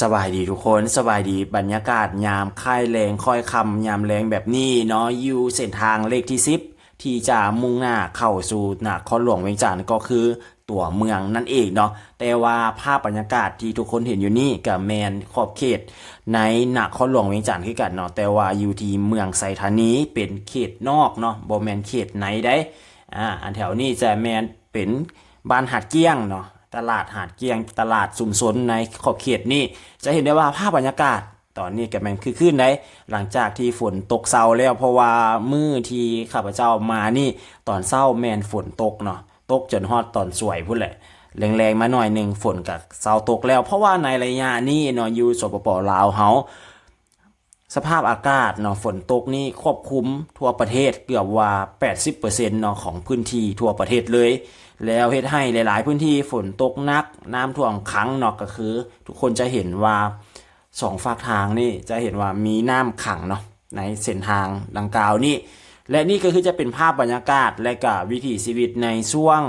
สบายดีทุกคนสบายดีบรรยากาศยามค่ายแรงค่อยคำยามแรงแบบนี้เนาะอยู่เส้นทางเลขที่สิบที่จะมุ่งหน้าเข้าสู่นครหลวงเวียงจันทร์ก็คือตัวเมืองนั่นเองเนาะแต่ว่าภาพบรรยากาศที่ทุกคนเห็นอยู่นี่กับแมนขอบเขต ในนครหลวงเวียงจันทร์คือกันเนาะแต่ว่าอยู่ที่เมืองไซธานีเป็นเขตนอกเนาะบ่แมนเขตไหนได้อ่าอันแถวนี้จะแมนเป็นบ้านหาดเกี้ยงเนาะ ตลาดหาดเกียงตลาดสุมสนในขอบเขตนี่จะเห็นได้ว่าภาพบรรยากาศตอนนี้ก็แมันคือขึ้นได้หลังจากที่ฝนตกเศร้าแล้วเพราะว่ามือที่ข้าพเจ้ามานี่ ตอนเศร้าแมนฝนตกเนาะตกจนฮอดตอนสวยพุ่นแหละแรงๆมาหน่อยหนึ่งฝนกับเศร้าตกแล้ว เพราะว่าในระยะนี้เนาะอยู่สปปลาวเฮา สภาพอากาศเนาะฝนตกนี่ควบคุมทั่วประเทศเกือบว่า 80%เนาะของพื้นที่ทั่วประเทศเลย แล้วเฮ็ดให้หลาย ๆ พื้นที่ฝนตกหนัก น้ำท่วมขังเนาะก็คือ ทุกคนจะเห็นว่าสองฝากทางนี่จะเห็นว่ามีน้ำขังเนาะในเส้นทางดังกล่าวนี่และนี่ก็คือจะเป็นภาพบรรยากาศและก็วิถีชีวิตในช่วง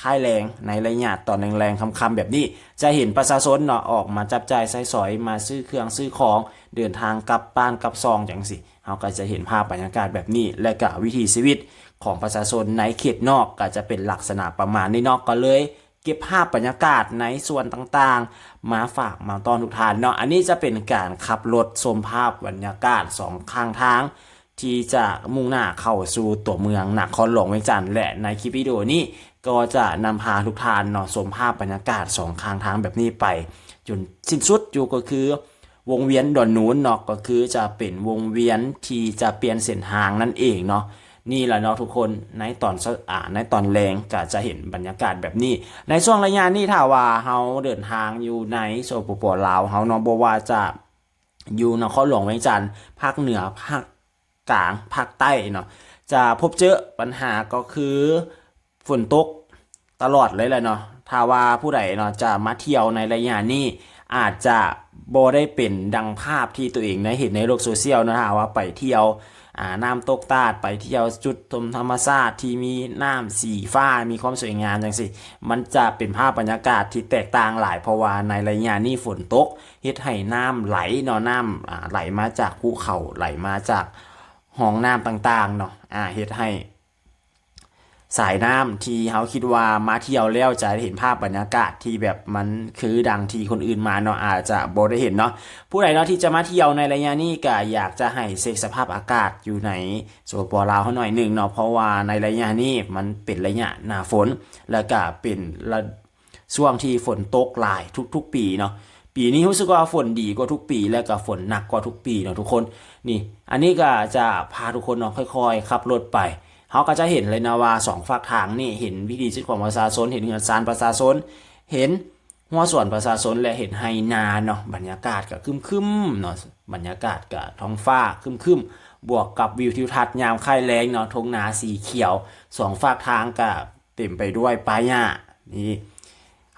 ค่ายแรงในระยะตอนแรงๆคำๆแบบนี้ จะเห็นประชาชนเนาะออกมาจับจ่ายใช้สอยมาซื้อเครื่องซื้อของ เดินทางกลับบ้านกลับซองจังสิเราก็จะเห็นภาพบรรยากาศแบบนี้ และก็วิถีชีวิตของประชาชนในเขตนอกก็จะเป็นลักษณะประมาณนี้นอกก็เลย เก็บภาพบรรยากาศในส่วนต่างๆ มาฝากมาตอนทุกท่านเนาะอันนี้จะเป็นการขับรถชมภาพบรรยากาศสองข้างทางที่จะมุ่งหน้าเข้าสู่ตัวเมืองนครหลวงเวียงจันทร์และในคลิปวิดีโอนี้ก็จะนำพาทุกท่านเนาะชมภาพบรรยากาศสองข้างทางแบบนี้ไป จนสิ้นสุดอยู่ก็คือ วงเวียนดอนนูนเนาะก็คือจะเป็นวงเวียนที่จะเปลี่ยนเส้นทางนั่นเองเนาะนี่แหละเนาะทุกคนในตอนเช้าอ่าในตอนแรงก็จะเห็นบรรยากาศแบบนี้ ในช่วงระยะนี้ถ้าว่าเฮาเดินทางอยู่ในโซปปลาวเฮาเนาะบ่ว่าจะอยู่นครหลวงเวียงจันทร์ภาคเหนือภาคกลางภาคใต้เนาะจะพบเจอปัญหาก็คือฝนตกตลอดเลยแหละเนาะถ้าว่าผู้ใดเนาะจะมาเที่ยวในระยะนี้อาจจะ บ่ได้เป็นดังภาพที่ตัวเองได้เห็นในโลกโซเชียลนะฮะว่าไปเที่ยวอ่าน้ำตกตาดไปเที่ยวจุดชมธรรมชาติที่มีน้ำสีฟ้ามีความสวยงามจังสิมันจะเป็นภาพบรรยากาศที่แตกต่างหลายเพราะว่าในระยะนี้ฝนตกเฮ็ดให้น้ำไหลเนาะน้ำอ่าไหลมาจากภูเขาไหลมาจากห้องน้ำต่างๆเนาะอ่าเฮ็ดให้ สายน้ำที่เขาคิดว่ามาเที่ยวแล้วจะเห็นภาพบรรยากาศที่แบบมันคือดังที่คนอื่นมาเนาะอาจจะบ่ได้เห็นเนาะผู้ใดเนาะที่จะมาเที่ยวในระยะนี้ก็อยากจะให้เช็คสภาพอากาศอยู่ในสปปลาวเขาหน่อยหนึ่งเนาะเพราะว่าในระยะนี้มันเป็นระยะหน้าฝน แล้วก็เป็นระช่วงที่ฝนตกหลายทุก ๆ ปีเนาะปีนี้รู้สึกว่าฝนดีกว่าทุกปีและก็ฝนหนักกว่าทุกปีเนาะทุกคนนี่ อันนี้ก็จะพาทุกคนเนาะค่อย ๆ ขับรถไป เขาก็จะเห็นเลยนะว่าสองฝากทางนี่เห็นวิถีชีวิตของประชาชนเห็นเงินซานประชาชนเห็นหัวส่วนประชาชนและเห็นไฮนาเนาะบรรยากาศก็คึมคึมๆเนาะบรรยากาศกับท้องฟ้าคึมคึมๆบวกกับวิวทิวทัศน์ยามค่ายแรงเนาะทงนาสีเขียวสองฝากทางก็เต็มไปด้วยป่าหญ้านี่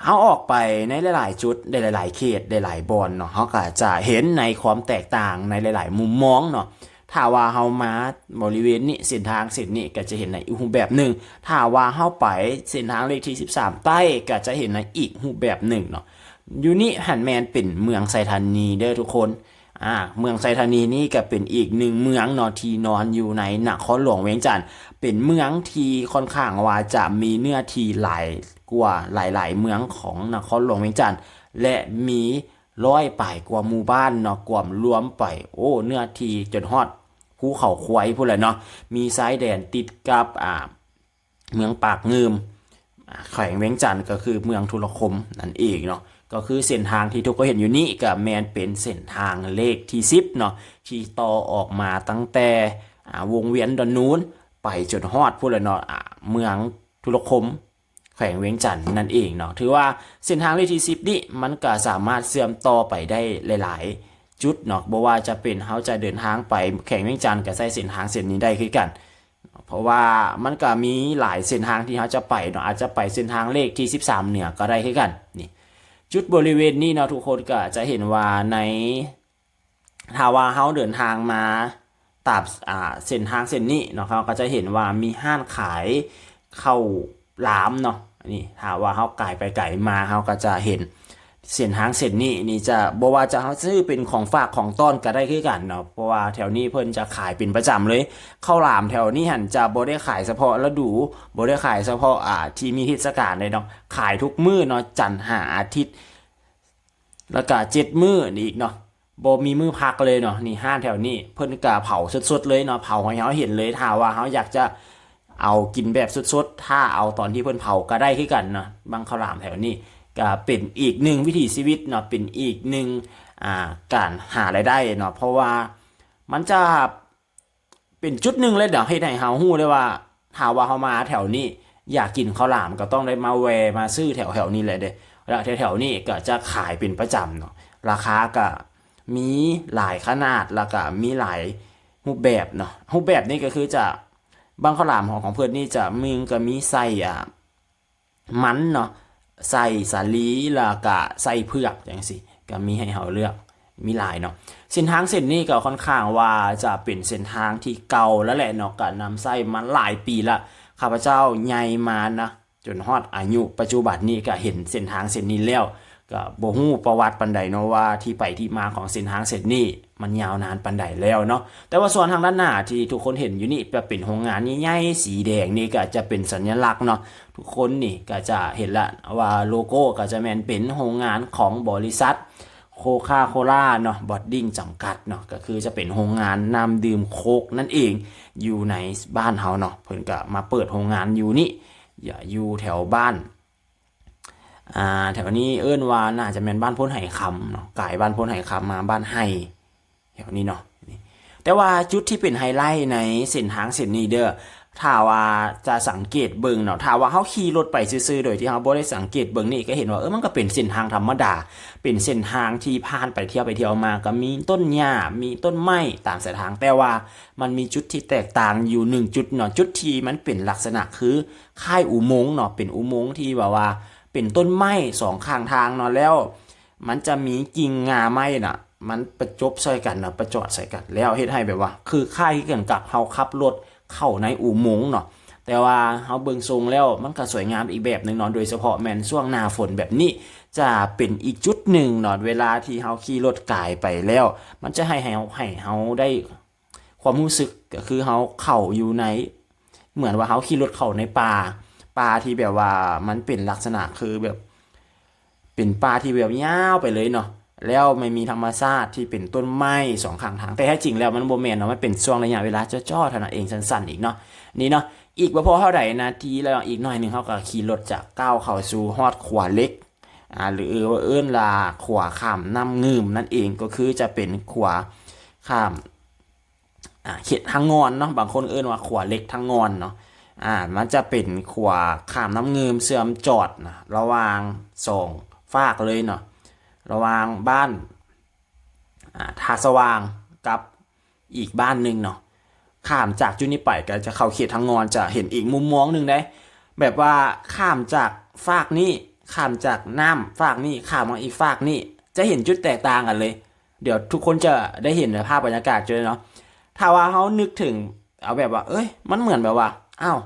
เขาออกไปในหลาย ๆ จุดในหลาย ๆ เขตในหลายบอนเนาะเขาก็จะเห็นในความแตกต่างในหลาย ๆ มุมมองเนาะ ถ้าว่าเฮามาบริเวณนี้เส้นทางเส้นนี้ก็จะเห็นในอีกรูปแบบหนึ่งถ้าว่าเฮาไปเส้นทางเลขที่ 13 ใต้ก็จะเห็นในอีกรูปแบบหนึ่งเนาะอยู่นี่หันแมนเป็นเมืองไซธานีเด้อทุกคนอ่าเมืองไซธานีนี่ก็เป็นอีกหนึ่งเมืองเนาะที่นอนอยู่ในนครหลวงเวียงจันทร์เป็นเมืองที่ค่อนข้างว่าจะมีเนื้อที่หลายกว่าหลาย ๆ เมืองของนครหลวงเวียงจันทร์และมีร้อยป่ายกว่าหมู่บ้านเนาะกว่ารวมไปโอ้เนื้อที่จนฮอด ภูเขาควายพูดเลยเนาะมีซ้ายแดนติดกับอ่าเมืองปากเงิมแขวงเวียงจันทร์ก็คือเมืองทุรคมนั่นเองเนาะก็คือเส้นทางที่ทุกคนเห็นอยู่นี่กับแมนเป็นเส้นทางเลขที่สิบเนาะที่ต่อออกมาตั้งแต่อ่าวงเวียนดอนนูนไปจนฮอดพูดเลยเนาะเมืองทุรคม แขวงเวียงจันทร์นั่นเองเนาะถือว่าเส้นทางเลขที่สิบนี่มันก็สามารถเชื่อมต่อไปได้หลาย ๆ จุดเนาะบ่ว่าจะเป็นเขาจะเดินทางไปแข่งเวียงจันทร์กับใช้เส้นทางเส้นนี้ได้คือกัน เพราะว่ามันก็มีหลายเส้นทางที่เขาจะไปเนาะอาจจะไปเส้นทางเลขที่ 13 เหนือก็ได้คือกันนี่จุดบริเวณนี้เนาะทุกคนก็จะเห็นว่าในถ้าว่าเขาเดินทางมาตามอ่าเส้นทางเส้นนี้เนาะเขาก็จะเห็นว่ามีห้านขายเข้าวหลามเนาะนี่ถ้าว่าเขาไก่ไปไก่มาเขาก็จะเห็น เส้นทางเส้นนี้นี่จะบ่ว่าจะเขาซื้อเป็นของฝากของต้อนก็ได้คือกันเนาะเพราะว่าแถวนี้เพิ่นจะขายเป็นประจำเลยข้าวหลามแถวนี้หันจะบ่ได้ขายเฉพาะฤดูบ่ได้ขายเฉพาะอ่าที่มีเทศกาลเลยเนาะขายทุกมื้อเนาะจันทร์หาอาทิตย์ แล้วก็เจ็ดมื้อนี่อีกเนาะบ่มีมื้อพักเลยเนาะนี่ห้านแถวนี้เพิ่นก็เผาสดๆเลยเนาะเผาให้เฮาเห็นเลยถ้าว่าเฮาอยากจะเอากินแบบสดๆถ้าเอาตอนที่เพิ่นเผาก็ได้คือกันเนาะบางข้าวหลามแถวนี้ ก็เป็นอีกหนึ่งวิถีชีวิตเนาะเป็นอีกหนึ่งการหารายได้เนาะเพราะว่ามันจะเป็นจุดหนึ่งเลยเดี๋ยวให้ให้เฮาฮู้เลยว่าถ้าว่าเฮามาแถวนี้ อยากกินข้าวหลามก็ต้องได้มาแวมาซื้อแถวแถวๆนี้เลยเด้แล้วแถวๆนี้ก็จะขายเป็นประจำเนาะราคาก็มีหลายขนาดแล้วก็มีหลายรูปแบบเนาะรูปแบบนี้ก็คือจะบางข้าวหลามของของเพื่อนนี่จะมึงก็มีไส้อะมันเนาะ ใส่สาลีแล้วก็ใส่เผือกอย่างสิก็มีให้เราเลือกมีหลายเนาะเส้นทางเส้นนี้ก็ค่อนข้างว่าจะเป็นเส้นทางที่เก่าแล้วแหละเนาะก็นำใส่มาหลายปีละข้าพเจ้าใหญ่มานะจนฮอดอายุปัจจุบันนี้ก็เห็นเส้นทางเส้นนี้แล้วก็บ่ฮู้ประวัติปันใดเนาะว่าที่ไปที่มาของเส้นทางเส้นนี้ มันยาวนานปันใดแล้วเนาะแต่ว่าส่วนทางด้านหน้าที่ทุกคนเห็นอยู่นี่จะเป็นโรงงานใหญ่ๆสีแดงนี่ก็จะเป็นสัญลักษณ์เนาะทุกคนนี่ก็จะเห็นละว่าโลโก้ก็จะแมนเป็นโรงงานของบริษัทโคคาโคล่าเนาะบอดดิ้งจำกัดเนาะก็คือจะเป็นโรงงานนำดื่มโคกนั่นเองอยู่ในบ้านเฮาเนาะเพิ่นก็มาเปิดโรงงานอยู่นี่อย่าอยู่แถวบ้านอ่าแถวนี้เอิ้นว่าน่าจะเป็นบ้านพ้นไห่คำเนาะกายบ้านพ้นไห่คำมาบ้านไห่ แถวนี้เนาะแต่ว่าจุดที่เป็นไฮไลท์ในเส้นทางเส้นนี้เด้อถ้าว่าจะสังเกตเบิ่งเนาะถ้าว่าเฮาขี่รถไปซื่อๆโดยที่เฮาบ่ได้สังเกตเบิ่งนี่ก็เห็นว่าเออมันก็เป็นเส้นทางธรรมดา เป็นเส้นทางที่ผ่านไปเที่ยวไปเที่ยวมาก็มีต้นหญ้ามีต้นไม้ตามเส้นทางแต่ว่ามันมีจุดที่แตกต่างอยู่หนึ่งจุดเนาะจุดที่มันเป็นลักษณะคือค่ายอุโมงค์เนาะเป็นอุโมงค์ที่แบบว่า เป็นต้นไม้สองข้างทางเนาะแล้ว มันจะมีกิ่งงาไม้น่ะ มันประจบใส่กันนะประจอดใส่กัน แล้วเฮ็ดให้แบบว่า คือค่ายกันกับเฮาขับรถเข้าในอุโมงเนาะแต่ว่าเฮาเบิ่งทรงแล้วมันก็สวยงามอีกแบบหนึ่งเนาะโดยเฉพาะแมนช่วงหน้าฝนแบบนี้ จะเป็นอีกจุดหนึ่งเนาะเวลาที่เฮาขี่รถกายไปแล้ว มันจะให้เฮาให้เฮาได้ความรู้สึกก็คือเฮาเข้าอยู่ใน เหมือนว่าเฮาขี่รถเข้าในป่าป่าที่แบบว่ามันเป็นลักษณะคือแบบ เป็นป่าที่แบบยาวไปเลยเนาะ แล้วไม่มีธรรมชาติที่เป็นต้นไม้สองข้างทาง แต่แท้จริงแล้วมันโมเมนเนาะมันเป็นช่วงระยะเวลาจ้อๆเท่านั้นเองสั้นๆอีกเนาะนี่เนาะอีกบ่พอเท่าใดนาทีแล้วอีกหน่อยหนึงเขาก็ขี่รถจากก้าวเข้าสู่ฮอดขวาเล็กอ่าหรือว่าเอิ้นลาขวาข้ามน้ำงืมนั่นเองก็คือจะเป็นขวาข้ามอ่าเขตทางงอนเนาะบางคนเอิ้นว่าขวาเล็กทางงอนเนาะอ่ามันจะเป็นขวาข้ามน้ำเงิมเสื่อมจอดนะระหว่างสองฝากเลยเนาะ ระหว่างบ้านอ่าทาสว่างกับอีกบ้านหนึ่งเนาะข้ามจากจุดนี้ไปก็จะเข้าเขตทางงอนจะเห็นอีกมุมมองหนึ่งได้ แบบว่าข้ามจากฝากนี้ข้ามจากน้ำฝากนี้ข้ามมาอีกฝากนี้จะเห็นจุดแตกต่างกันเลย เดี๋ยวทุกคนจะได้เห็นภาพบรรยากาศเจอเนาะถ้าว่าเขานึกถึงเอาแบบว่า เอ้ย มันเหมือนแบบว่าอ้าว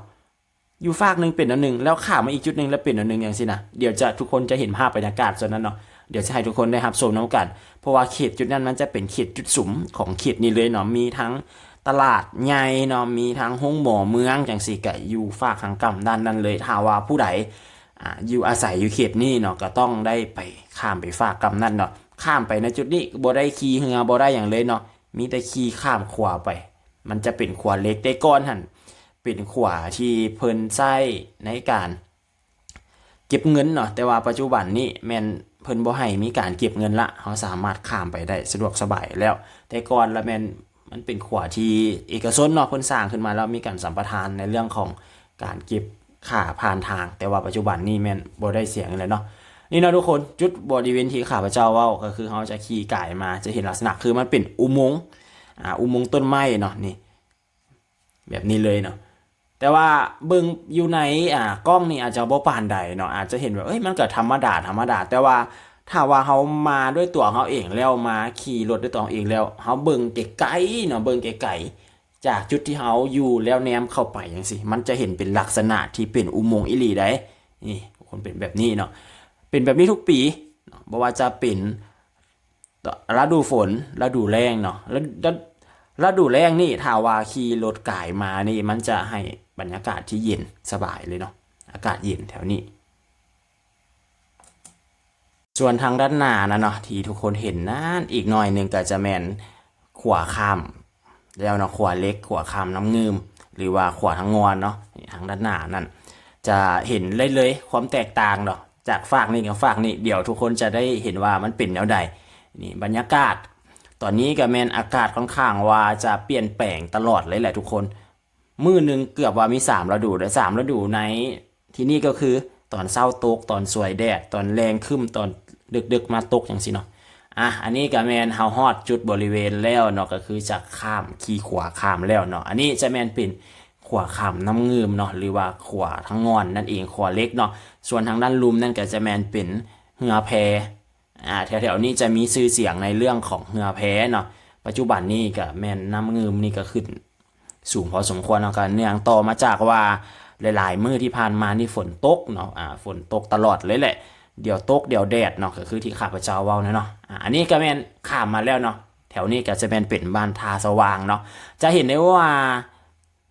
อยู่ฝากหนึ่งเป็นอันหนึ่งแล้วข้ามมาอีกจุดหนึ่งแล้วเป็นอันหนึ่งอย่างสินะเดี๋ยวจะทุกคนจะเห็นภาพบรรยากาศส่วนนั้นเนาะ เดี๋ยวจะให้ทุกคนได้รับชมน้ำกัน เพราะว่าเขตจุดนั้นมันจะเป็นเขตจุดสุมของเขตนี้เลยเนาะมีทั้งตลาดใหญ่เนาะมีทั้งห้องหมอเมืองจังสีกะอยู่ฝากทางกำด้านนั้นเลยถ้าว่าผู้ใดออยู่อาศัยอยู่เขตนี้เนาะก็ต้องได้ไปข้ามไปฝากกำนั่นเนาะข้ามไปในจุดนี้บ่ได้ขี่เหือบ่ได้อย่างเลยเนาะมีแต่ขี่ข้ามขวาไป มันจะเป็นขวาเล็กได้ก้อนหันเป็นขวาที่เพิ่นใช้ในการ เก็บเงินเนาะแต่ว่าปัจจุบันนี้แมน เพิ่นบ่ให้มีการเก็บเงินละเขาสามารถข้ามไปได้สะดวกสบายแล้ว แต่ก่อนละแมนมันเป็นขวาที่เอกชนเนาะเพิ่นสร้างขึ้นมาแล้วมีการสัมปทานในเรื่องของการเก็บค่าผ่านทาง แต่ว่าปัจจุบันนี้แม่นบ่ได้เสียงเลยเนาะนี่เนาะทุกคนจุดบริเวณที่ข้าพเจ้าเว้าก็คือเขาจะขี่ก่ายมาจะเห็นลักษณะคือมันเป็นอุโมงค์อ่าอุโมงค์ต้นไม้เนาะนี่แบบนี้เลยเนาะ แต่ว่าเบิ่งอยู่ในอ่ากล้องนี่อาจจะบ่ปานใดเนาะอาจจะเห็นว่าเอ้ยมันก็ธรรมดาธรรมดา แต่ว่าถ้าว่าเขามาด้วยตัวเขาเองแล้วมาขี่รถด้วยตัวเขาเองแล้วเขาเบิ่งไกลๆเนาะเบิ่งไกลๆจากจุดที่เขาอยู่แล้วแนมเข้าไปจังซี่มันจะเห็นเป็นลักษณะที่เป็นอุโมงค์อีหลีได้นี่คนเป็นแบบนี้เนาะเป็นแบบนี้ทุกปีเนาะบ่ว่าจะเป็นฤดูฝนฤดูแล้งเนาะแล้วฤดูแล้งนี่ถ้าว่าขี่รถกายมานี่มันจะให้ บรรยากาศที่เย็นสบายเลยเนาะอากาศเย็นแถวนี้ ส่วนทางด้านหน้านะเนาะที่ทุกคนเห็นนั่นอีกหน่อยหนึ่งก็จะแมนขวาข้ามแล้วเนาะขวาเล็กขวาข้ามน้ำเงิมหรือว่าขวาทางงอนเนาะทางด้านหน้านั่นจะเห็นเลยเลยความแตกต่างเนาะจากฝากนี่กับฝากนี่เดี๋ยวทุกคนจะได้เห็นว่ามันเป็นแนวใดนี่บรรยากาศ ตอนนี้ก็แมนอากาศค่อนข้างว่าจะเปลี่ยนแปลงตลอดเลยแหละทุกคน มือหนึ่งเกือบว่ามีสามฤดูแต่สามฤดูในที่นี่ก็คือตอนเศร้าตกตอนสวยแดด ตอนแรงขึ้นตอนดึกๆมาตกอย่างสิเนาะอะอันนี้ก็แมนเฮาฮอดจุดบริเวณแล้วเนาะก็คือจะข้ามขี่ขวาข้ามแล้วเนาะอันนี้จะแมนเป็นขวาข้ามน้ำเงิมเนาะหรือว่าขวาทั้งงอนนั่นเองขวาเล็กเนาะส่วนทางด้านลุมนั่นก็จะแมนเป็นเหือแพอ่าแถวๆนี้จะมีชื่อเสียงในเรื่องของเหือแพเนาะปัจจุบันนี้ก็แมนน้ำเงิมนี่ก็ขึ้น สูงพอสมควรเนาะกันเนื่องต่อมาจากว่าหลาย ๆ มื้อที่ผ่านมานี่ฝนตกเนาะอ่าฝนตกตลอดเลยแหละ เดี๋ยวตกเดี๋ยวแดดเนาะก็คือที่ข้าพเจ้าเว้าเนาะอ่าอันนี้ก็แม่นข้ามมาแล้วเนาะแถวนี้ก็จะเป็นเป็นบ้านทาสว่างเนาะจะเห็นได้ว่า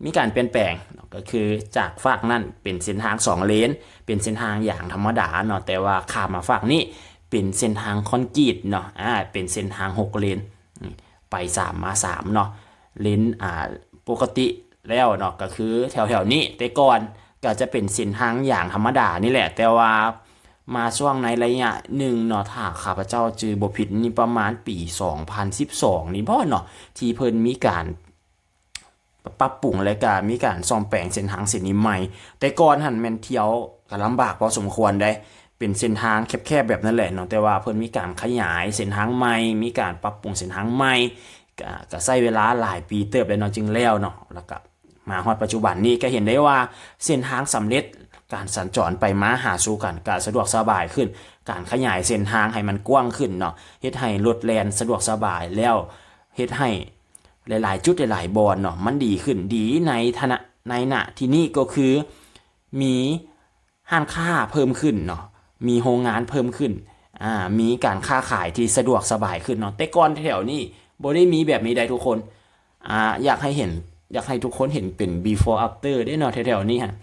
มีการเปลี่ยนแปลงก็คือจากฝากนั่นเป็นเส้นทางสองเลน เป็นเส้นทางอย่างธรรมดาเนาะแต่ว่าข้ามมาฝากนี้เป็นเส้นทางคอนกรีตเนาะอ่าเป็นเส้นทางหกเลนไปสามมาสามเนาะเลนอ่า ปกติแล้วเนาะก็คือแถวๆนี้แต่ก่อนก็จะเป็นเส้นทางอย่างธรรมดานี่แหละ แต่ว่ามาช่วงในระยะหนึ่งเนาะถ้าข้าพเจ้าจือบผิดนี่ประมาณปี 2012 นี่พ่อเนาะที่เพิ่นมีการปรับปรุงและก็มีการซ่อมแปลงเส้นทางเส้นนี้ใหม่ แต่ก่อนหันแม่นเที่ยวก็ลำบากพอสมควรได้ เป็นเส้นทางแคบๆแบบนั้นแหละเนาะแต่ว่าเพิ่นมีการขยายเส้นทางใหม่ มีการปรับปรุงเส้นทางใหม่ ก็ก็ใช้เวลาหลายปีเติบเลยเนาะจึงแล้วเนาะแล้วก็มาฮอดปัจจุบันนี้ก็เห็นได้ว่าเส้นทางสำเร็จการสัญจรไปมาหาสู่กันก็สะดวกสบายขึ้น การขยายเส้นทางให้มันกว้างขึ้นเนาะเฮ็ดให้รถแล่นสะดวกสบายแล้วเฮ็ดให้หลาย ๆ จุดหลายๆบอนเนาะมันดีขึ้นดีในฐานะในหณะที่นี่ก็คือมีห้างค้าเพิ่มขึ้นเนาะมีโรงงานเพิ่มขึ้นอ่ามีการค้าขายที่สะดวกสบายขึ้นเนาะแต่ก่อนแถวนี้ บ่ได้มีแบบนี้ได้ทุกคนอ่าอยากให้เห็นอยากให้ทุกคนเห็นเป็น before after ได้เนาะแถวๆนี้ฮะ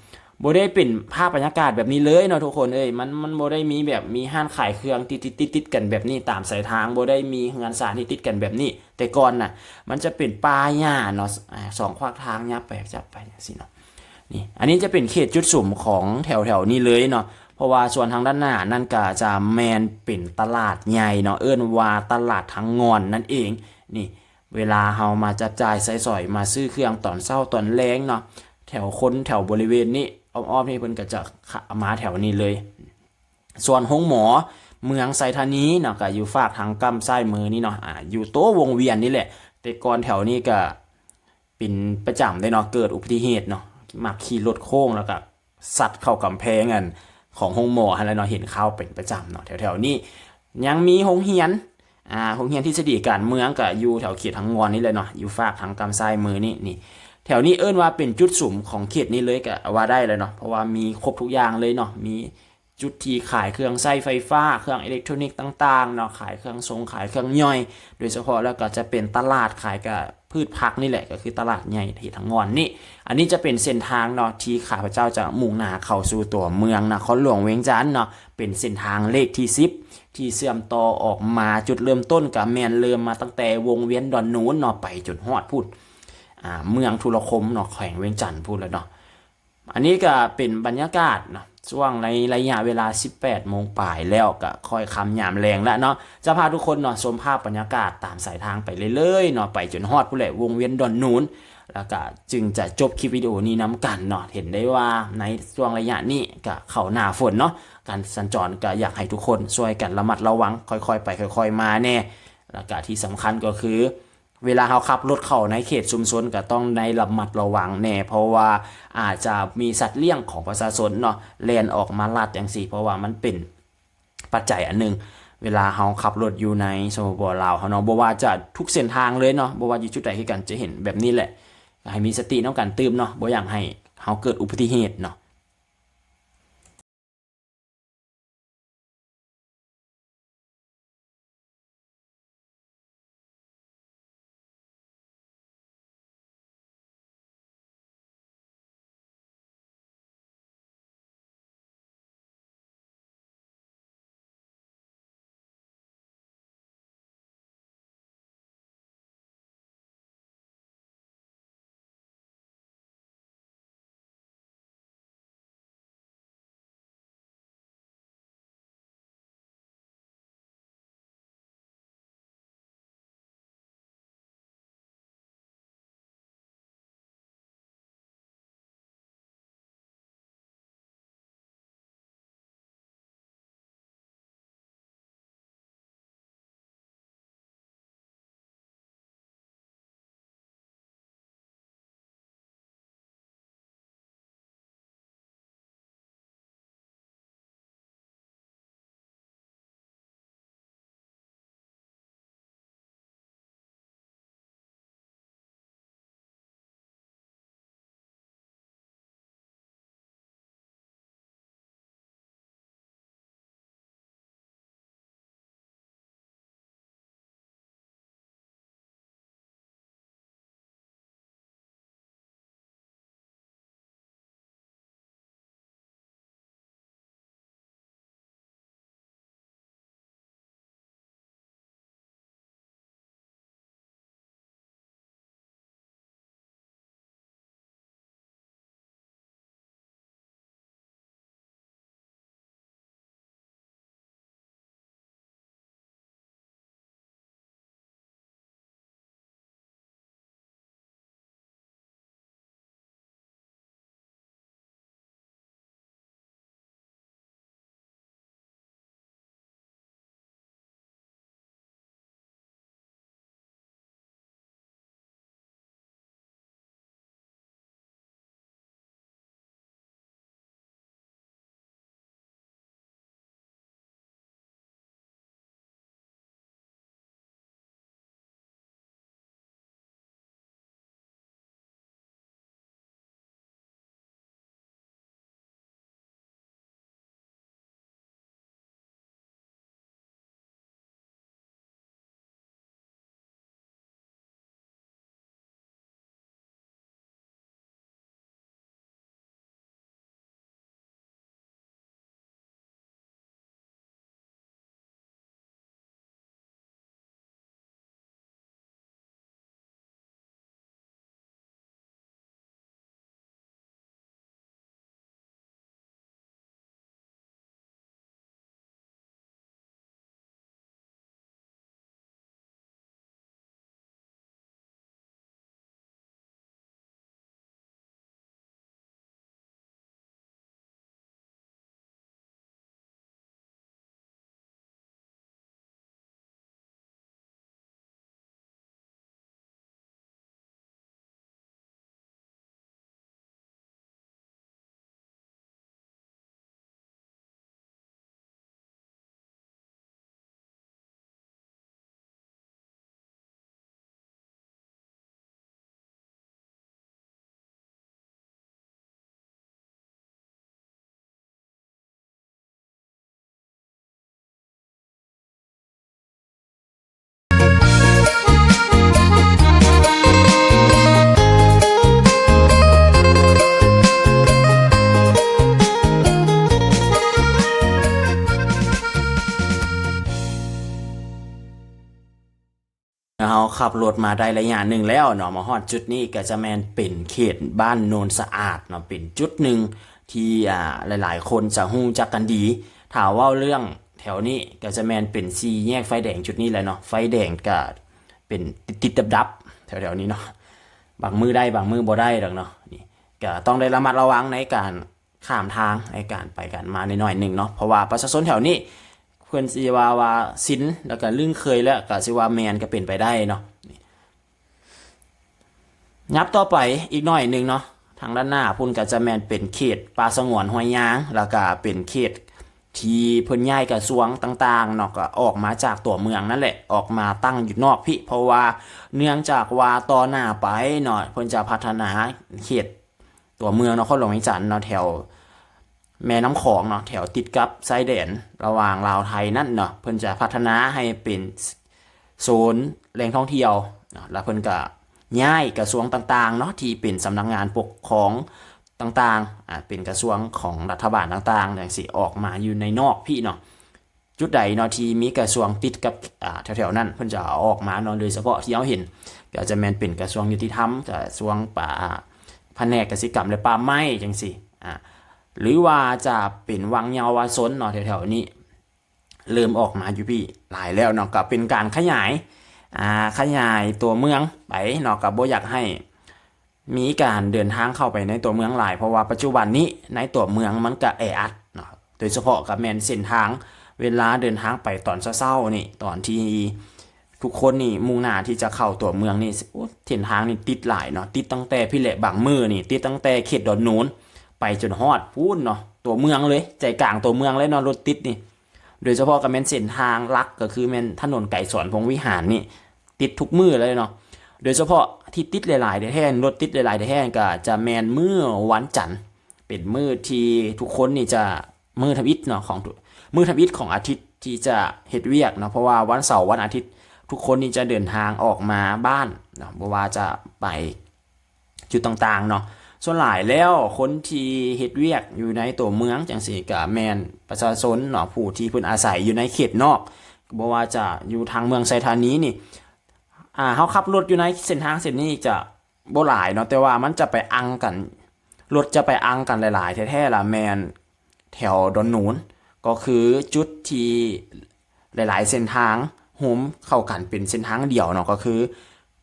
บ่ได้เป็นภาพบรรยากาศแบบนี้เลยเนาะทุกคนเอ้ยมันมันบ่ได้มีแบบมีห้านขายเครื่องติดติดติดติดกันแบบนี้ตามสายทางบ่ได้มีงานสารที่ติดกันแบบนี้ แต่ก่อนน่ะ มันจะเป็นป่าหญ้าเนาะสองขวากทางหญ้าแปลกจับไปสิเนาะนี่อันนี้จะเป็นเขตจุดสุ่มของแถวๆนี้เลยเนาะเพราะว่าส่วนทางด้านหน้านั่นก็จะแมนเป็นตลาดใหญ่เนาะเอิ้นว่าตลาดทางงอนนั่นเอง นี่ เวลาเฮามาจับจ่ายใส่สอยมาซื้อเครื่องตอนเช้าตอนแรงเนาะแถวคนแถวบริเวณนี้อ้อมๆนี่เพิ่นก็จะมาแถวนี้เลย ส่วนห้องหมอเมืองไซธานีเนาะก็อยู่ฝากทางกำซ้ายมือนี่เนาะอ่าอยู่โต๊ะวงเวียนนี่แหละ แต่ก่อนแถวนี้ก็เป็นประจำได้เนาะเกิดอุบัติเหตุเนาะมักขี่รถโค้งแล้วก็สัตว์เข้ากำแพงอันของห้องหมออะไรเนาะเห็นเข้าเป็นประจำเนาะแถวๆนี้ยังมีห้องเฮียน อ่าห้องเฮียนที่สดีการเมืองก็อยู่แถวเขตทางงอนนี่เลยเนาะอยู่ฝากทางกำซ้ายมือนี่นี่ แถวนี้เอิ้นว่าเป็นจุดสุ่มของเขตนี้เลยก็ว่าได้เลยเนาะเพราะว่ามีครบทุกอย่างเลยเนาะมีจุดที่ขายเครื่องใช้ไฟฟ้า เครื่องอิเล็กทรอนิกส์ต่างๆเนาะขายเครื่องทรงขายเครื่องย่อย โดยเฉพาะแล้วก็จะเป็นตลาดขายกับพืชผักนี่แหละก็คือตลาดใหญ่ที่ทางงอนนี่ อันนี้จะเป็นเส้นทางเนาะที่ข้าพเจ้าจะมุ่งหน้าเข้าสู่ตัวเมืองนครหลวงเวียงจันทน์เนาะเป็นเส้นทางเลขที่10 ที่เชื่อมต่อออกมาจุดเริ่มต้นกับแมนเริ่มมาตั้งแต่วงเวียนดอนนูนเนาะไปจุดฮอดพูดอ่าเมืองทุรคมเนาะแขวงเวียงจันทน์พูดแล้วเนาะอันนี้ก็เป็นบรรยากาศเนาะช่วงในระยะเวลา 18 โมงป่ายแล้วก็ค่อยคำยามแรงแล้วเนาะจะพาทุกคนเนาะชมภาพบรรยากาศตามสายทางไปเรื่อยๆเนาะไปจนฮอดผู้แหละวงเวียนดอนนูน แล้วก็จึงจะจบคลิปวิดีโอนี้น้ำกันเนาะเห็นได้ว่าในช่วงระยะนี้ก็เข้าหน้าฝนเนาะการสัญจรก็อยากให้ทุกคนช่วยกันระมัดระวัง ค่อยๆ ไปค่อย ๆ มาแน่แล้วก็ที่สำคัญก็คือ เวลาเราขับรถเข้าในเขตชุมชนก็ต้องในระมัดระวังแน่เพราะว่าอาจจะมีสัตว์เลี้ยงของประชาชนเนาะแล่นออกมาลัดอย่างสี่ เพราะว่ามันเป็นปัจจัยอันหนึ่งเวลาเราขับรถอยู่ในสมบลาวเขาเนาะบ่ว่าจะทุกเส้นทางเลยเนาะบ่ว่าอยู่จุดใดคือกันจะเห็นแบบนี้แหละ ให้มีสติในการตื่มเนาะบ่อยากให้เขาเกิดอุบัติเหตุเนาะ ขับรถมาได้ระยะหนึ่งแล้วเนาะมาฮอดจุดนี้ก็จะแมนเป็นเขตบ้านโนนสะอาดเนาะเป็นจุดหนึ่งที่อ่าหลาย ๆ คนจะฮู้จักกันดีถามว่าเรื่องแถวนี้ก็จะแมนเป็นซีแยกไฟแดงจุดนี้แหละเนาะไฟแดงก็เป็นติดๆดับแถวๆนี้เนาะบางมือได้บางมือบ่ได้ดอกเนาะนี่ก็ต้องได้ระมัดระวังในการข้ามทางในการไปกันมาในหน่อยหนึ่งเนาะเพราะว่าประชาชนแถวนี้ เพื่อนสิว่าว่าสินแล้วก็ลึงเคยแล้วก็สิว่าแมนก็เป็นไปได้เนาะนับต่อไปอีกหน่อยหนึ่งเนาะทางด้านหน้าพุ่นก็จะแมนเป็นเขตป่าสงวนห้วยยาง แล้วก็เป็นเขตที่เพิ่นย้ายกระทรวงต่างๆเนาะก็ออกมาจากตัวเมืองนั่นแหละออกมาตั้งอยู่นอกพี่ เพราะว่าเนื่องจากว่าต่อหน้าไปเนาะเพิ่นจะพัฒนาเขตตัวเมืองนครหลวงวิจันทร์เนาะแถว แม่น้ำของเนาะแถวติดกับชายแดนระหว่างลาวไทยนั่นเนาะเพิ่นจะพัฒนาให้เป็นโซนแหล่งท่องเที่ยวเนาะแล้วเพิ่นก็ย้ายกระทรวงต่างๆเนาะที่เป็นสำนักงานปกครองต่างๆอ่าเป็นกระทรวงของรัฐบาลต่างๆอย่างสิออกมาอยู่ในนอกพี่เนาะจุดใดเนาะที่มีกระทรวงติดกับอ่าแถวๆนั้นเพิ่นจะออกมาเนาะโดยเฉพาะที่เราเห็นก็จะแม่นเป็นกระทรวงยุติธรรมกระทรวงป่าแผนกกสิกรรมและป่าไม้จังซี่อ่า หรือว่าจะเป็นวังเยาวชนเนาะแถวๆนี้เริ่มออกมาอยู่พี่หลายแล้วเนาะก็เป็นการขยายอ่าขยายตัวเมืองไปเนาะกับโบอยากให้มีการเดินทางเข้าไปในตัวเมืองหลาย เพราะว่าปัจจุบันนี้ในตัวเมืองมันก็แออัดเนาะโดยเฉพาะกับแมนเส้นทางเวลาเดินทางไปตอนเช้าๆนี่ตอนที่ทุกคนนี่มุ่งหน้าที่จะเข้าตัวเมืองนี่เส้นทางนี่ติดหลายเนาะติดตั้งแต่พี่แหละบางมือนี่ติดตั้งแต่เขตดอนนูน ไปจนฮอดพูนเนาะตัวเมืองเลยใจกลางตัวเมืองเลยเนาะรถติดนี่ โดยเฉพาะกับแม่นเส้นทางลักก็คือแม่นถนนไก่สอนพงวิหารนี่ ติดทุกมือเลยเนาะโดยเฉพาะที่ติดหลายๆแท่นรถติดหลายๆแท่นก็จะแมนมือวันจันทร์เป็นมือที่ทุกคนนี่จะมือทวิตเนาะของมือทวิตของอาทิตย์ที่จะเฮ็ดเวียกเนาะเพราะว่าวันเสาร์วันอาทิตย์ ทุกคนนี่จะเดินทางออกมาบ้านเนาะเพราะว่าจะไปจุดต่างๆเนาะ ส่วนหลายแล้วคนที่เฮ็ดเวียกอยู่ในตัวเมืองจังซี่ก็แมนประชาชนเนาะผู้ที่เพิ่นอาศัยอยู่ในเขตนอกบ่ว่าจะอยู่ทางเมืองไซธานีนี่อ่าเฮาขับรถอยู่ในเส้นทางเส้นนี้จะบ่หลายเนาะแต่ว่ามันจะไปอังกันรถจะไปอังกันหลาย ๆ แท้ๆล่ะแมนแถวดอนนูนก็คือจุดที่หลาย ๆ เส้นทางโฮมเข้ากันเป็นเส้นทางเดียวเนาะก็คือ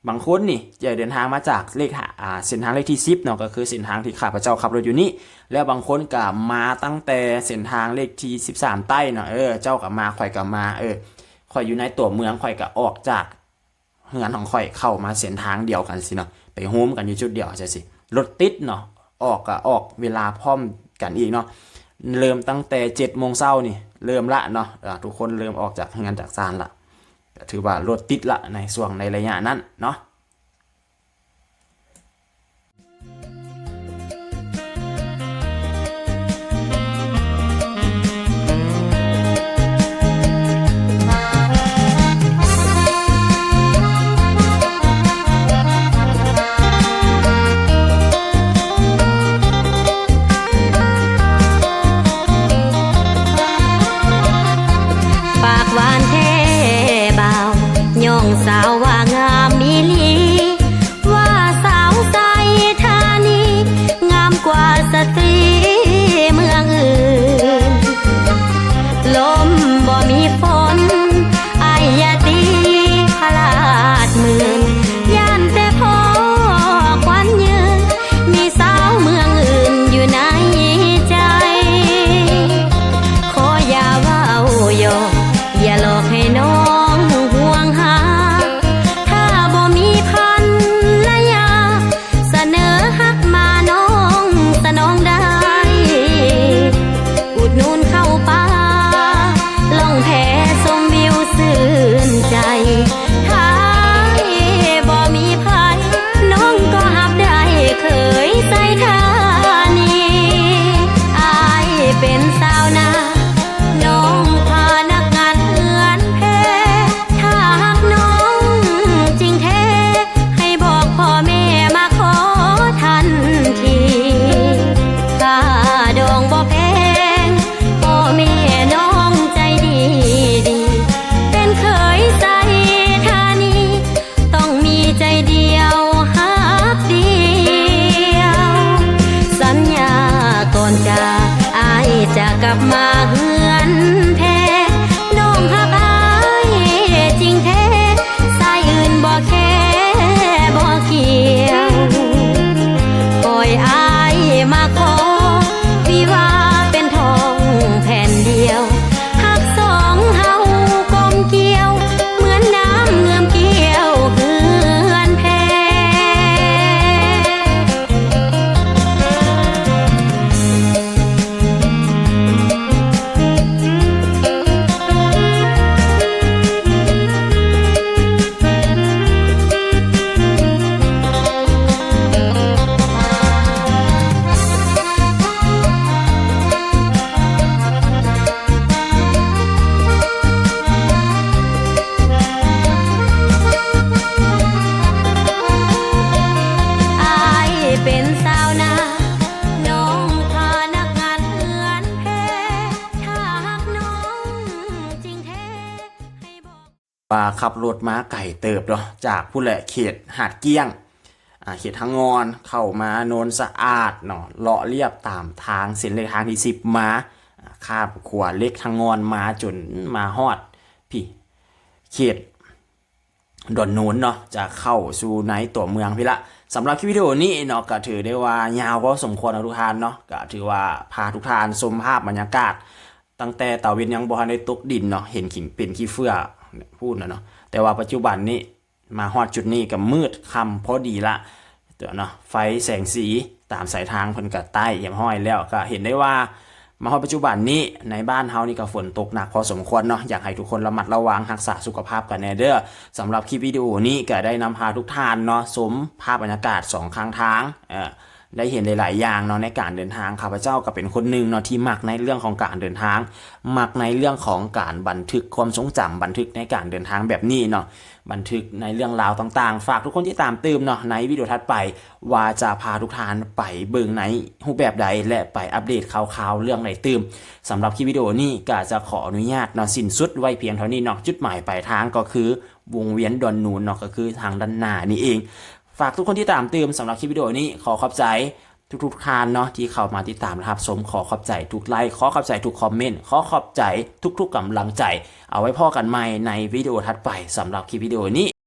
บางคนนี่จะเดินทางมาจากเลขอ่าเส้นทางเลขที่10เนาะก็คือเส้นทางที่ข้าพเจ้าขับรถอยู่นี่แล้วบางคนก็มาตั้งแต่เส้นทางเลขที่13ใต้เนาะเออเจ้าก็มาข่อยก็มาเออข่อยอยู่ในตัวเมืองข่อยก็ออกจากเฮือนของข่อยเข้ามาเส้นทางเดียวกันสิเนาะไปโฮมกันอยู่จุดเดียวใช่สิรถติดเนาะออกก็ออกเวลาพร้อมกันอีกเนาะเริ่มตั้งแต่7โมงเช้านี่เริ่มละเนาะทุกคนเริ่มออกจากงานจากซานละ ถือว่ารถติดละในส่วงในระยะนั้นเนาะ ว่าขับรถม้าไก่เติบเนาะจากผู้แหละเขตหาดเกี้ยงเขตทางงอนเข้ามาโนนสะอาดเนาะเลาะเรียบตามทางเส้นเลขทางที่สิบมาอ่าข้ามขวาเล็กทางงอนมาจนมาฮอดพี่เขตดอนนูนเนาะจะเข้าสู่ในตัวเมืองพี่ละสำหรับคลิปวิดีโอนี้เนาะก็ถือได้ว่ายาวพอสมควรนะทุกท่านเนาะก็ถือว่าพาทุกท่านชมภาพบรรยากาศ ตั้งแต่ตาเวนยังบ่ทันตกดินเนาะเห็นขิงเป็นขี้เฟื่อ พูดนะเนาะแต่ว่าปัจจุบันนี้มาฮอดจุดนี้ก็มืดค่ำพอดีละตัวเนาะไฟแสงสีตามสายทางเพิ่นก็ใต้เยี่ยมห้อยแล้วก็เห็นได้ว่ามาฮอดปัจจุบันนี้ในบ้านเฮานี่ก็ฝนตกหนักพอสมควรเนาะอยากให้ทุกคนระมัดระวังรักษาสุขภาพกันแน่เด้อสำหรับคลิปวิดีโอนี้ก็ได้นำพาทุกท่านเนาะสมภาพบรรยากาศสองข้างทางเออ ได้เห็นหลาย ๆ อย่างเนาะในการเดินทางข้าพเจ้าก็เป็นคนหนึ่งเนาะที่มักในเรื่องของการเดินทางมักในเรื่องของการบันทึกความทรงจำบันทึกในการเดินทางแบบนี้เนาะบันทึกในเรื่องราวต่าง ๆ ฝากทุกคนที่ตามตืมเนาะในวิดีโอถัดไป ว่าจะพาทุกท่านไปเบิ่งในรูปแบบใดและไปอัปเดตข่าวๆเรื่องไหนตืมสำหรับคลิปวิดีโอนี้ก็จะขออนุญาตเนาะสิ้นสุดไว้เพียงเท่านี้เนาะจุดหมายปลายทางก็คือวงเวียนดอนนูนเนาะก็คือทางด้านหน้านี่เอง ฝากทุกคนที่ตามติมสำหรับคลิปวิดีโอนี้ขอขอบใจทุกๆท่านเนาะที่เข้ามาติดตามนะครับสมขอขอบใจทุกไลค์ขอขอบใจทุกคอมเมนต์ขอขอบใจทุกๆกำลังใจ เอาไว้พ่อกันใหม่ในวิดีโอถัดไปสำหรับคลิปวิดีโอนี้